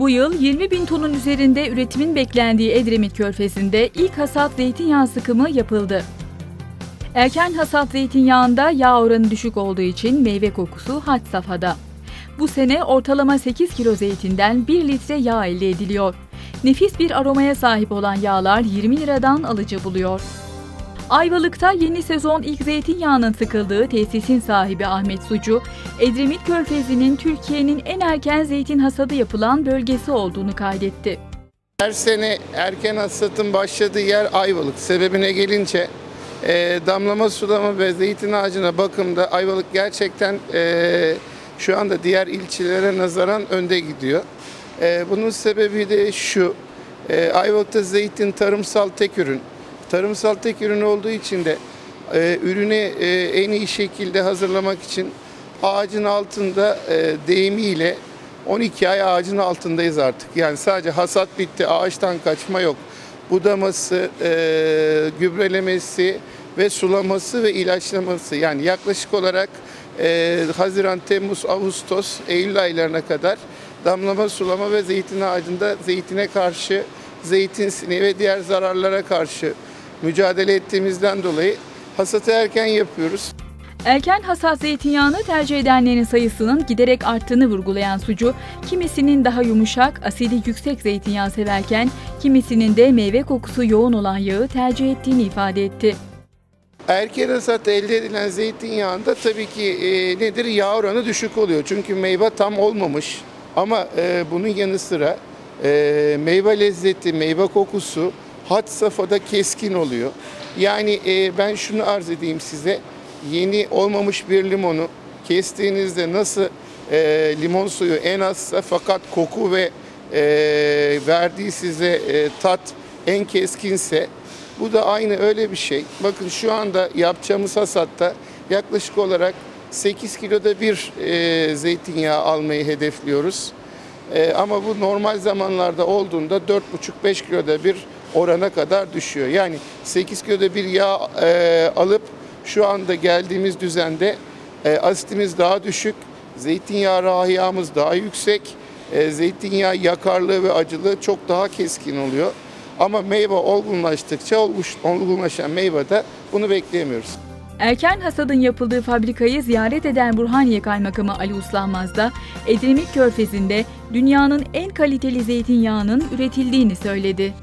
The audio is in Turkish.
Bu yıl 20 bin tonun üzerinde üretimin beklendiği Edremit Körfezi'nde ilk hasat zeytinyağı sıkımı yapıldı. Erken hasat zeytinyağında yağ oranı düşük olduğu için meyve kokusu had safhada. Bu sene ortalama 8 kilo zeytinden 1 litre yağ elde ediliyor. Nefis bir aromaya sahip olan yağlar 20 liradan alıcı buluyor. Ayvalık'ta yeni sezon ilk zeytinyağının sıkıldığı tesisin sahibi Ahmet Sucu, Edremit Körfezi'nin Türkiye'nin en erken zeytin hasadı yapılan bölgesi olduğunu kaydetti. Her sene erken hasatın başladığı yer Ayvalık. Sebebine gelince e, damlama sulama ve zeytin ağacına bakımda Ayvalık gerçekten e, şu anda diğer ilçelere nazaran önde gidiyor. E, bunun sebebi de şu, e, Ayvalık'ta zeytin tarımsal tek ürün. Tarımsal tek ürün olduğu için de e, ürünü e, en iyi şekilde hazırlamak için ağacın altında e, deyimiyle 12 ay ağacın altındayız artık. Yani sadece hasat bitti, ağaçtan kaçma yok. Budaması, e, gübrelemesi ve sulaması ve ilaçlaması. Yani yaklaşık olarak e, Haziran, Temmuz, Ağustos, Eylül aylarına kadar damlama, sulama ve zeytin ağacında zeytine karşı, zeytin sineği ve diğer zararlara karşı mücadele ettiğimizden dolayı hasatı erken yapıyoruz. Erken hasat zeytinyağını tercih edenlerin sayısının giderek arttığını vurgulayan sucu, kimisinin daha yumuşak, asidi yüksek zeytinyağı severken kimisinin de meyve kokusu yoğun olan yağı tercih ettiğini ifade etti. Erken hasat elde edilen zeytinyağında tabii ki e, nedir? Yağ oranı düşük oluyor. Çünkü meyve tam olmamış. Ama e, bunun yanı sıra e, meyve lezzeti, meyve kokusu had safhada keskin oluyor. Yani e, ben şunu arz edeyim size. Yeni olmamış bir limonu kestiğinizde nasıl e, limon suyu en azsa fakat koku ve e, verdiği size e, tat en keskinse bu da aynı öyle bir şey. Bakın şu anda yapacağımız hasatta yaklaşık olarak 8 kiloda bir e, zeytinyağı almayı hedefliyoruz. E, ama bu normal zamanlarda olduğunda 4,5-5 kiloda bir orana kadar düşüyor. Yani 8 kiloda bir yağ e, alıp şu anda geldiğimiz düzende e, asitimiz daha düşük, zeytinyağı rahiyamız daha yüksek, e, zeytinyağı yakarlığı ve acılığı çok daha keskin oluyor. Ama meyve olgunlaştıkça olgunlaşan meyvede bunu bekleyemiyoruz. Erken hasadın yapıldığı fabrikayı ziyaret eden Burhaniye Kaymakamı Ali Uslanmaz da Edremit Körfezi'nde dünyanın en kaliteli zeytinyağının üretildiğini söyledi.